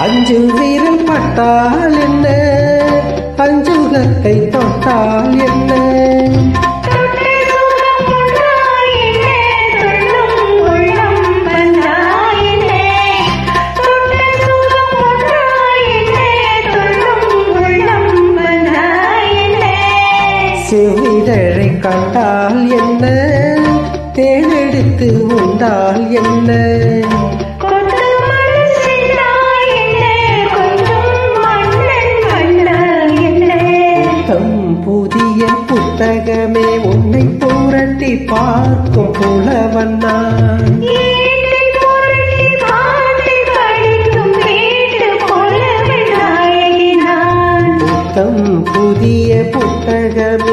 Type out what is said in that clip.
அஞ்சில் வீரல் பட்டால் என்ன? அஞ்சுகத்தை தொட்டால் என்ன? தொட்டு கண்டால் என்ன? தேனெடுத்து உண்டால் என்ன? புத்தகமே உன்னை புரட்டி பார்க்கும் புலவன் நான். புத்தம் புதிய புத்தகமே